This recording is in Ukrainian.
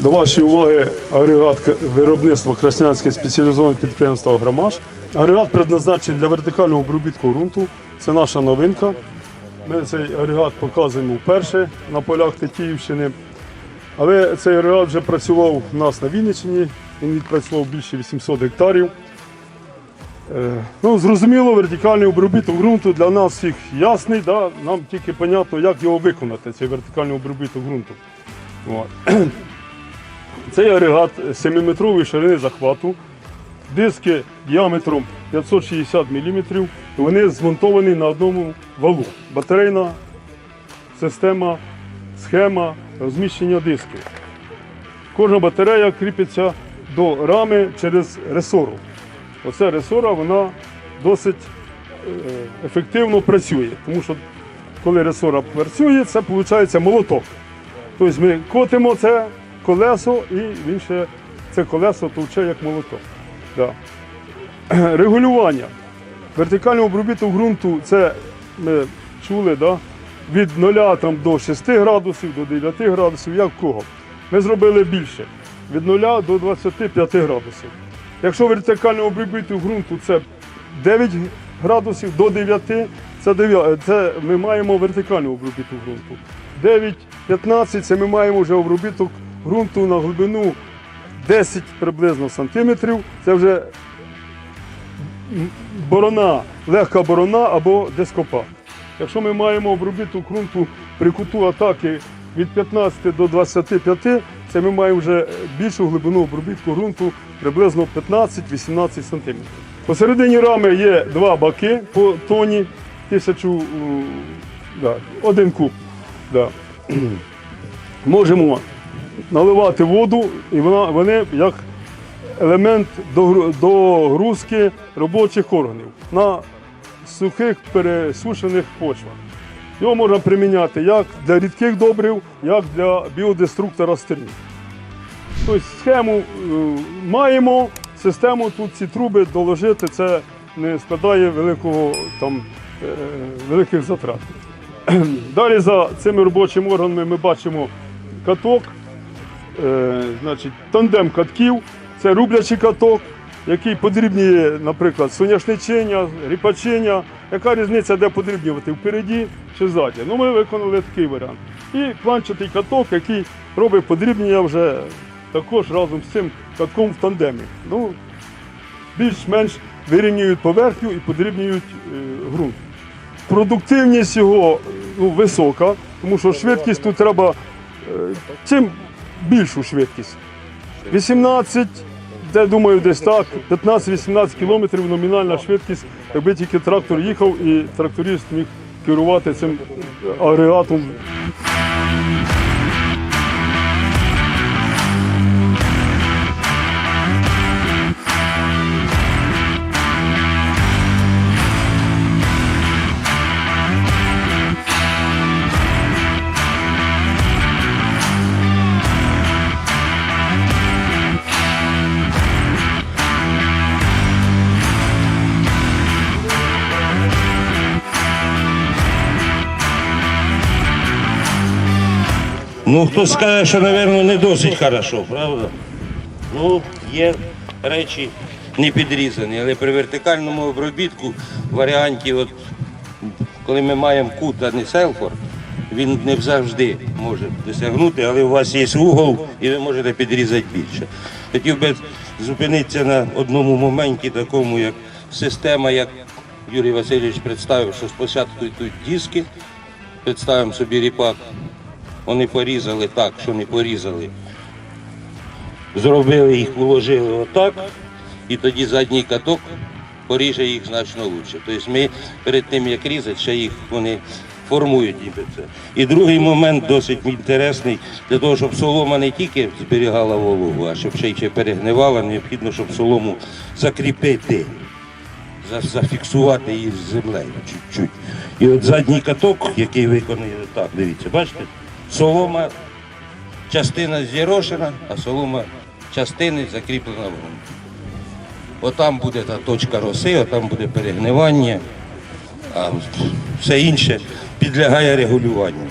До вашої уваги агрегат виробництва Краснянське спеціалізоване підприємство «Агромаш». Агрегат предназначений для вертикального обробітку ґрунту. Це наша новинка. Ми цей агрегат показуємо вперше на полях Тетіївщини. Але цей агрегат вже працював у нас на Вінниччині. Він відпрацював більше 800 гектарів. Е, Ну, зрозуміло, вертикальний обробіток ґрунту для нас всіх ясний. Да? Нам тільки зрозуміло, як його виконати, цей вертикальний обробіток ґрунту. Цей агрегат 7-метрової ширини захвату, диски діаметром 560 мм, вони змонтовані на одному валу. Батарейна система, схема розміщення дисків. Кожна батарея кріпиться до рами через ресору. Оця ресора вона досить е, ефективно працює, тому що коли ресора працює, це виходить молоток. Тобто ми котимо це колесо і він ще це колесо товче як молоток. Да. Регулювання. Вертикальний обробіток ґрунту це ми чули да? від 0 там, до 6 градусів, до 9 градусів, як кого. Ми зробили більше. Від 0 до 25 градусів. Якщо вертикальний обробіток ґрунту це 9 градусів до 9, це, 9, це ми маємо вертикальний обробіток ґрунту. 9-15 це ми маємо вже обробіток ґрунту на глибину 10 приблизно сантиметрів. Це вже борона, легка борона або дископа. Якщо ми маємо обробіток ґрунту при куту атаки від 15 до 25, це ми маємо вже більшу глибину обробітку ґрунту приблизно 15-18 см. Посередині рами є два баки по тоні, тисячу, м, да, один куб. Да. Можемо наливати воду, і вона, вони як елемент догрузки робочих органів на сухих пересушених почвах. Його можна приміняти як для рідких добрив, як для біодеструктора стернів. Тобто схему е, маємо, систему тут ці труби доложити, це не складає великого, там, е, великих затрат. Далі за цими робочими органами ми бачимо каток, е, значить, тандем катків, це рублячий каток, який подрібнює, наприклад, соняшничення, ріпачення. Яка різниця, де подрібнювати впереді чи ззаді? Ну, ми виконали такий варіант. І планчатий каток, який робить подрібнення вже також разом з цим катком в тандемі. Ну, більш-менш вирівнюють поверхню і подрібнюють е, ґрунт. Продуктивність його ну, висока, тому що швидкість тут треба е, чим більшу швидкість. 18, де думаю, десь так, 15-18 кілометрів номінальна швидкість, якби тільки трактор їхав і тракторист міг керувати цим агрегатом. Ну, хтось скаже, що, мабуть, не досить хорошо, правда? Ну, є речі не підрізані, але при вертикальному обробітку в варіанті, от, коли ми маємо кут, а не селфор, він не завжди може досягнути, але у вас є угол і ви можете підрізати більше. Хотів би зупинитися на одному моменті, такому як система, як Юрій Васильович представив, що спочатку йдуть диски, представимо собі ріпак, вони порізали так, що не порізали. Зробили їх, уложили отак, і тоді задній каток поріже їх значно краще. Тобто ми перед тим, як різати, ще їх вони формують ніби це. І другий момент досить інтересний, для того, щоб солома не тільки зберігала вологу, а щоб ще й ще перегнивала, необхідно, щоб солому закріпити зафіксувати її з землею чуть-чуть. І от задній каток, який виконує так, дивіться, бачите, солома, частина зірошена, а солома частини закріплена в ґрунт. Отам буде та точка роси, отам буде перегнивання, а все інше підлягає регулюванню.